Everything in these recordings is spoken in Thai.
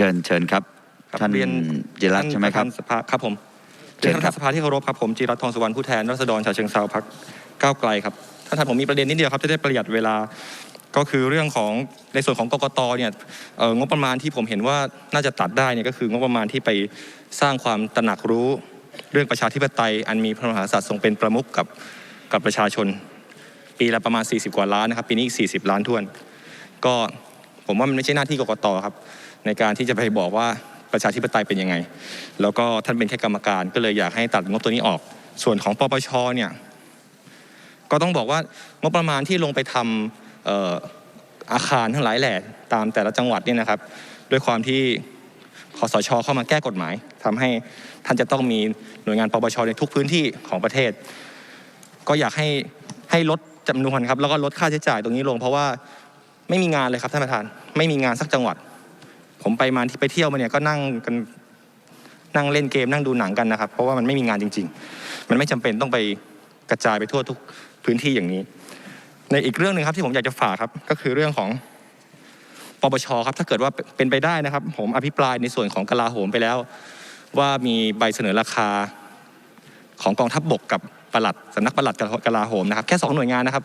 ชิญเชิญครับครับท่านเรียนจิรัตน์ใช่ไหมครับท่านประธานสภาครับผมเชิเรียญนครัท่านบสภาที่เคารพครับผมจิรัตน์ทองสุวรรณผู้แทนรัษฎรชาวเชิงเซาพักก้าวไกลครับท่านท่านผมมีประเด็นนิดเดียวครับจะได้ประหยัดเวลาก็คือเรื่องของในส่วนของกกตเนี่ยเอ่องบประมาณที่ผมเห็นว่าน่าจะตัดได้เนี่ยก็คืองบประมาณที่ไปสร้างความตระหนักรู้ เรื่องประชาธิปไตย อันมีพระมหากษัตริย์ทรงเป็นประมุขกับกับประชาชน ปีละประมาณ 40 กว่าล้านนะครับปีนี้อีก40 ล้านท้วน ก็ผมว่ามันไม่ใช่หน้าที่กกตครับ ในการที่จะไปบอกว่าประชาธิปไตยเป็นยังไง แล้วก็ท่านเป็นแค่กรรมการก็เลยอยากให้ตัดงบตัวนี้ออก ส่วนของปปชเนี่ยก็ต้องบอกว่างบประมาณที่ลงไปทำอาคารทั้งหลายแหล่ตามแต่ละจังหวัดเนี่ยนะครับ ด้วยความที่คอสชเข้ามาแก้กฎหมายทำให้ท่านจะต้องมีหน่วยงานปปชในทุกพื้นที่ของประเทศ ก็อยากให้ให้ลดจำนวนครับแล้วก็ลดค่าใช้จ่ายตรงนี้ลง เพราะว่าไม่มีงานเลยครับท่านประธาน ไม่มีงานสักจังหวัด ผมไปมาที่ไปเที่ยวมาเนี่ยก็นั่งกันนั่งเล่นเกมนั่งดูหนังกันนะครับ เพราะว่ามันไม่มีงานจริง ๆ มันไม่จำเป็นต้องไปกระจายไปทั่วทุกพื้นที่อย่างนี้ ในอีกเรื่องหนึ่งครับที่ผมอยากจะฝากครับ ก็คือเรื่องของปปชครับ ถ้าเกิดว่าเป็นไปได้นะครับ ผมอภิปรายในส่วนของกลาโหมไปแล้ว ว่ามีใบเสนอราคาของกองทัพบกกับปลัดสำนักปลัดกลาโหมนะครับ แค่สองหน่วยงานนะครับ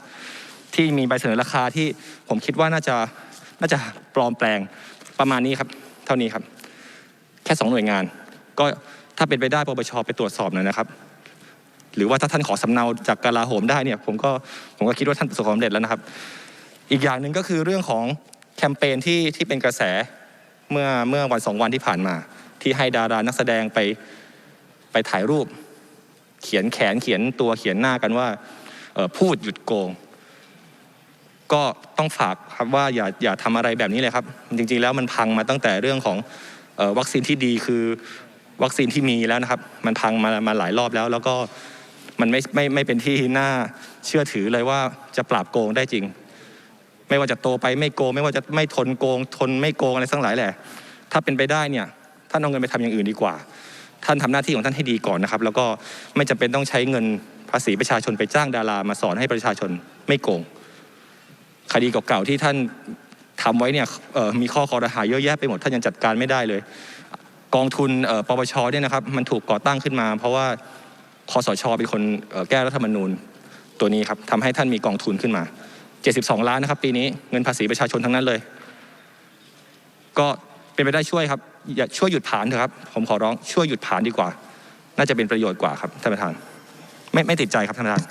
ที่มีใบเสนอราคาที่ผมคิดว่าน่าจะน่าจะปลอมแปลง ประมาณนี้ครับ เท่านี้ครับ แค่สองหน่วยงาน ก็ถ้าเป็นไปได้ปปชไปตรวจสอบหน่อยนะครับ หรือว่าถ้าท่านขอสำเนาจากกลาโหมได้เนี่ย ผมก็ผมก็คิดว่าท่านประสบความสำเร็จแล้วนะครับ อีกอย่างหนึ่งก็คือเรื่องของแคมเปญที่ที่เป็นกระแสเมื่อเมื่อวันสองวันที่ผ่านมา ที่ให้ดารานักแสดงไปไปถ่ายรูป เขียนแขนเขียนตัวเขียนหน้ากันว่าพูดหยุดโกง ก็ต้องฝากครับว่าอย่าอย่าทำอะไรแบบนี้เลยครับ จริงๆแล้วมันพังมาตั้งแต่เรื่องของออวัคซีนที่ดีคือวัคซีนที่มีแล้วนะครับ มันพังมามาหลายรอบแล้ว แล้วก็มันไม่ไม่ไม่เป็นที่น่าเชื่อถือเลยว่าจะปราบโกงได้จริง ไม่ว่าจะโตไปไม่โกง ไม่ว่าจะไม่ทนโกง ทนไม่โกงอะไรทั้งหลายแหละ ถ้าเป็นไปได้เนี่ยท่านเอาเงินไปทำอย่างอื่นดีกว่า ท่านทำหน้าที่ของท่านให้ดีก่อนนะครับ แล้วก็ไม่จำเป็นต้องใช้เงินภาษีประชาชนไปจ้างดารามาสอนให้ประชาชนไม่โกง คดีเก่าๆที่ท่านทำไว้เนี่ยมีข้อคอรหาเยอะแยะไปหมดท่านยังจัดการไม่ได้เลย กองทุนปปชเนี่ยนะครับมันถูกก่อตั้งขึ้นมา เพราะว่าคอสชเป็นคนแก้รัฐธรรมนูญตัวนี้ครับทำให้ท่านมีกองทุนขึ้นมา 72 ล้านนะครับปีนี้เงินภาษีประชาชนทั้งนั้นเลย ก็เป็นไปได้ช่วยครับอย่าช่วยหยุดผานเถอะครับ ผมขอร้องช่วยหยุดผานดีกว่า น่าจะเป็นประโยชน์กว่าครับท่านประธาน ไม่ไม่ติดใจครับท่านประธาน